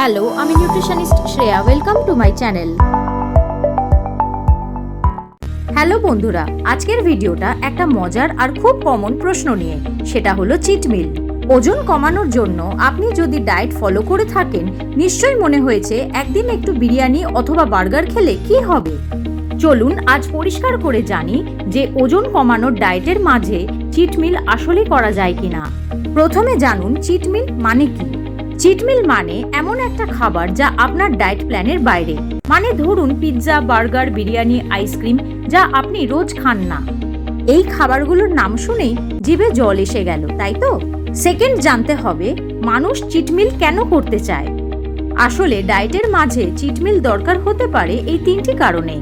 Hello আমি nutritionist Shreya welcome to my channel hello বন্ধুরা। আজকের ভিডিওটা একটা মজার আর খুব কমন প্রশ্ন নিয়ে। সেটা হলো চিট মিল ওজন কমানোর জন্য আপনি যদি ডায়েট ফলো করে থাকেন, নিশ্চয়ই মনে হয়েছে একদিন একটু বিরিয়ানি অথবা বার্গার খেলে কি হবে? চলুন আজ পরিষ্কার করে জানি যে ওজন কমানোর ডায়েটের মাঝে চিট মিল আসলে করা যায় কিনা। প্রথমে জানুন চিট মিল মানে কি। চিট মিল মানে এমন একটা খাবার যা আপনার ডায়েট প্ল্যানের বাইরে। মানে ধরুন পিৎজা, বার্গার, বিরিয়ানি, আইসক্রিম যা আপনি রোজ খান না। এই খাবারগুলোর নাম শুনেই জিভে জল এসে গেল, তাই তো? সেকেন্ড জানতে হবে, মানুষ চিটমিল কেন করতে চায়? আসলে ডায়েটের মাঝে চিটমিল দরকার হতে পারে এই তিনটি কারণে।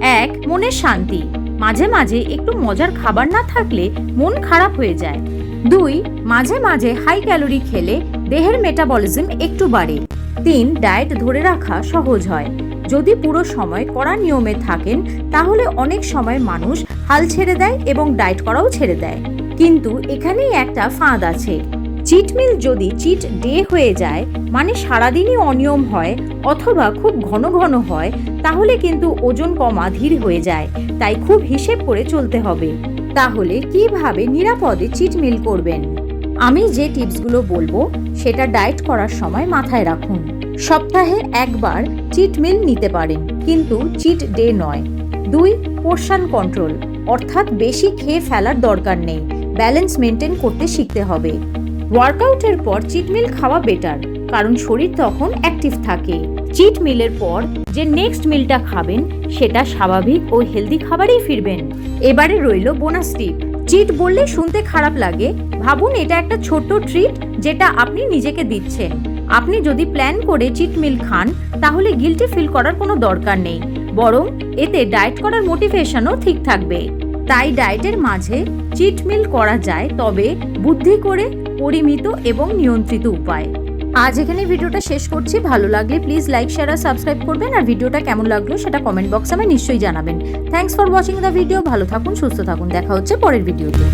এক, মনের শান্তি। মাঝে মাঝে একটু মজার খাবার না থাকলে মন খারাপ হয়ে যায়। দুই, মাঝে মাঝে হাই ক্যালোরি খেলে দেহের মেটাবলিজম একটু বাড়ে। তিন ডায়েট ধরে রাখা সহজ হয়। যদি পুরো সময় কড়া নিয়মে থাকেন, তাহলে অনেক সময় মানুষ হাল ছেড়ে দেয় এবং ডায়েট করাও ছেড়ে দেয়। কিন্তু এখানেই একটা ফাঁদ আছে। চিট মিল যদি চিট ডে হয়ে যায় মানে সারাদিনই অনিয়ম হয় অথবা খুব ঘন ঘন হয়, তাহলে কিন্তু ওজন কমা ধীর হয়ে যায়। তাই খুব হিসেব করে চলতে হবে। তাহলে কীভাবে নিরাপদে চিট মিল করবেন? আমি যে টিপসগুলো বলব, সেটা ডায়েট করার সময় মাথায় রাখুন। সপ্তাহে একবার চিট মিল নিতে পারেন, কিন্তু চিট ডে নয়। দুই, পোর্শন কন্ট্রোল, অর্থাৎ বেশি খেয়ে ফেলার দরকার নেই, ব্যালেন্স মেনটেন করতে শিখতে হবে। ওয়ার্কআউটের পর চিট মিল খাওয়া বেটার, কারণ শরীর তখন অ্যাক্টিভ থাকে। চিট মিলের পর যে নেক্সট মিলটা খাবেন, সেটা স্বাভাবিক ও হেলদি খাবারেই ফিরবেন। এবারে রইল বোনাস টিপ। চিট বললে শুনতে খারাপ লাগে। ভাবুন, এটা একটা ছোট্ট ট্রিট যেটা আপনি নিজেকে দিচ্ছেন। আপনি যদি প্ল্যান করে চিট মিল খান, তাহলে গিলটি ফিল করার কোনো দরকার নেই। বরং এতে ডায়েট করার মোটিভেশনও ঠিক থাকবে। তাই ডায়েটের মাঝে চিট মিল করা যায়, তবে বুদ্ধি করে, পরিমিত এবং নিয়ন্ত্রিত উপায়। আজ এখানে ভিডিওটা শেষ করছি। ভালো লাগলে প্লিজ লাইক শেয়ার আর সাবস্ক্রাইব করবেন। আর ভিডিওটা কেমন লাগল সেটা কমেন্ট বক্সে আমায় নিশ্চয়ই জানাবেন। Thanks for watching the video ভালো থাকুন, সুস্থ থাকুন। দেখা হচ্ছে পরের ভিডিওতে